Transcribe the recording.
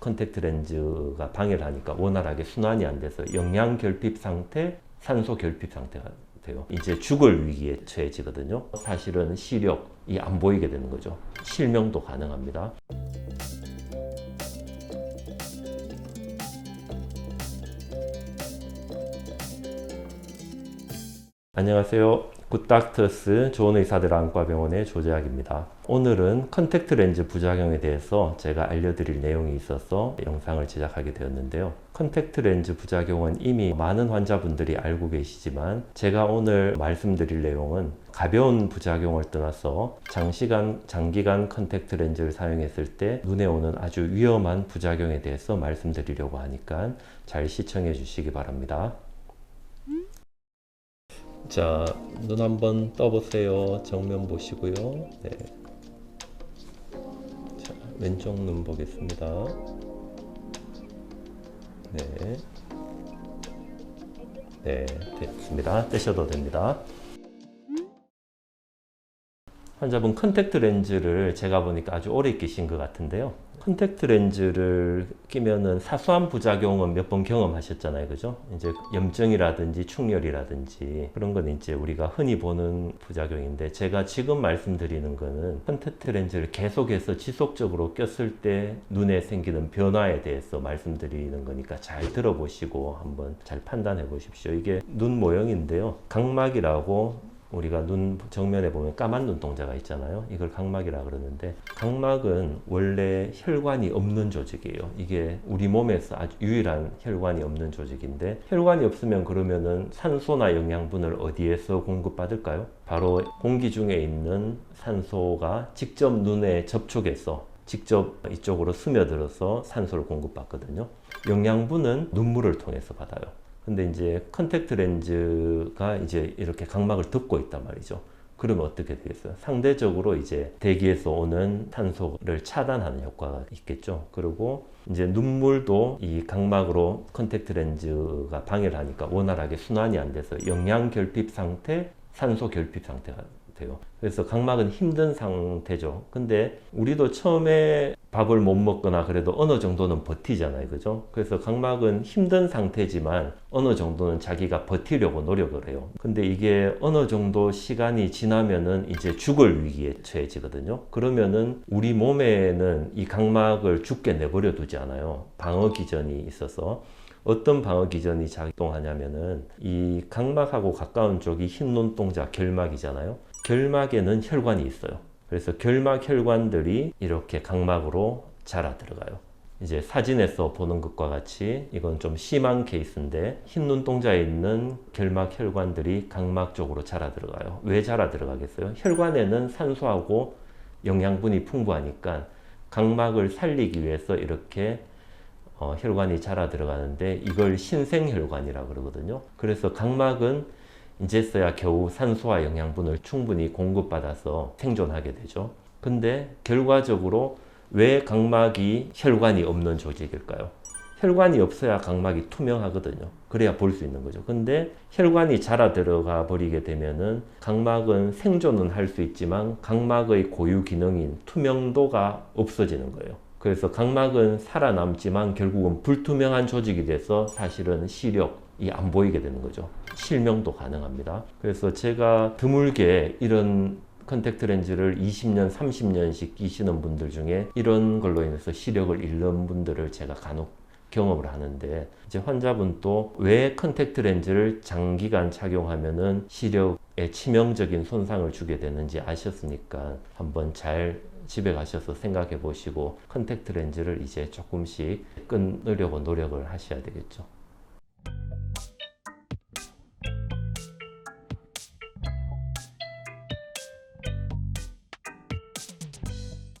컨택트 렌즈가 방해를 하니까 원활하게 순환이 안 돼서 영양 결핍 상태, 산소 결핍 상태가 돼요. 이제 죽을 위기에 처해지거든요. 사실은 시력이 안 보이게 되는 거죠. 실명도 가능합니다. 안녕하세요. 굿닥터스 좋은 의사들 안과병원의 조재학입니다. 오늘은 컨택트 렌즈 부작용에 대해서 제가 알려드릴 내용이 있어서 영상을 제작하게 되었는데요. 컨택트 렌즈 부작용은 이미 많은 환자분들이 알고 계시지만 제가 오늘 말씀드릴 내용은 가벼운 부작용을 떠나서 장시간, 장기간 컨택트 렌즈를 사용했을 때 눈에 오는 아주 위험한 부작용에 대해서 말씀드리려고 하니까 잘 시청해 주시기 바랍니다. 자, 눈 한번 떠보세요. 정면 보시고요. 네. 자, 왼쪽 눈 보겠습니다. 네. 네, 됐습니다. 떼셔도 됩니다. 환자분 컨택트 렌즈를 제가 보니까 아주 오래 끼신 것 같은데요. 컨택트 렌즈를 끼면은 사소한 부작용은 몇 번 경험하셨잖아요. 그죠? 이제 염증이라든지 충혈이라든지 그런 건 이제 우리가 흔히 보는 부작용인데 제가 지금 말씀드리는 거는 컨택트 렌즈를 계속해서 지속적으로 꼈을 때 눈에 생기는 변화에 대해서 말씀드리는 거니까 잘 들어보시고 한번 잘 판단해 보십시오. 이게 눈 모형인데요. 각막이라고 우리가 눈 정면에 보면 까만 눈동자가 있잖아요. 이걸 각막이라 그러는데 각막은 원래 혈관이 없는 조직이에요. 이게 우리 몸에서 아주 유일한 혈관이 없는 조직인데 혈관이 없으면 그러면은 산소나 영양분을 어디에서 공급받을까요? 바로 공기 중에 있는 산소가 직접 눈에 접촉해서 직접 이쪽으로 스며들어서 산소를 공급받거든요. 영양분은 눈물을 통해서 받아요. 근데 이제 컨택트 렌즈가 이제 이렇게 각막을 덮고 있단 말이죠. 그러면 어떻게 되겠어요? 상대적으로 이제 대기에서 오는 탄소를 차단하는 효과가 있겠죠. 그리고 이제 눈물도 이 각막으로 컨택트 렌즈가 방해를 하니까 원활하게 순환이 안 돼서 영양 결핍 상태, 산소 결핍 상태가 돼요. 그래서 각막은 힘든 상태죠. 근데 우리도 처음에 밥을 못 먹거나 그래도 어느 정도는 버티잖아요. 그죠? 그래서 각막은 힘든 상태지만 어느 정도는 자기가 버티려고 노력을 해요. 근데 이게 어느 정도 시간이 지나면은 이제 죽을 위기에 처해지거든요. 그러면은 우리 몸에는 이 각막을 죽게 내버려 두지 않아요. 방어 기전이 있어서 어떤 방어 기전이 작동하냐면은 이 각막하고 가까운 쪽이 흰 눈동자 결막이잖아요. 결막에는 혈관이 있어요. 그래서 결막 혈관들이 이렇게 각막으로 자라 들어가요. 이제 사진에서 보는 것과 같이 이건 좀 심한 케이스인데 흰 눈동자에 있는 결막 혈관들이 각막 쪽으로 자라 들어가요. 왜 자라 들어가겠어요? 혈관에는 산소하고 영양분이 풍부하니까 각막을 살리기 위해서 이렇게 어, 혈관이 자라 들어가는데 이걸 신생혈관이라고 그러거든요. 그래서 각막은 이제서야 겨우 산소와 영양분을 충분히 공급받아서 생존하게 되죠. 근데 결과적으로 왜 각막이 혈관이 없는 조직일까요? 혈관이 없어야 각막이 투명하거든요. 그래야 볼 수 있는 거죠. 근데 혈관이 자라 들어가 버리게 되면은 각막은 생존은 할 수 있지만 각막의 고유 기능인 투명도가 없어지는 거예요. 그래서 각막은 살아남지만 결국은 불투명한 조직이 돼서 사실은 시력 이 안 보이게 되는 거죠. 실명도 가능합니다. 그래서 제가 드물게 이런 컨택트 렌즈를 20년, 30년씩 끼시는 분들 중에 이런 걸로 인해서 시력을 잃는 분들을 제가 간혹 경험을 하는데 이제 환자분도 왜 컨택트 렌즈를 장기간 착용하면은 시력에 치명적인 손상을 주게 되는지 아셨으니까 한번 잘 집에 가셔서 생각해 보시고 컨택트 렌즈를 이제 조금씩 끊으려고 노력을 하셔야 되겠죠.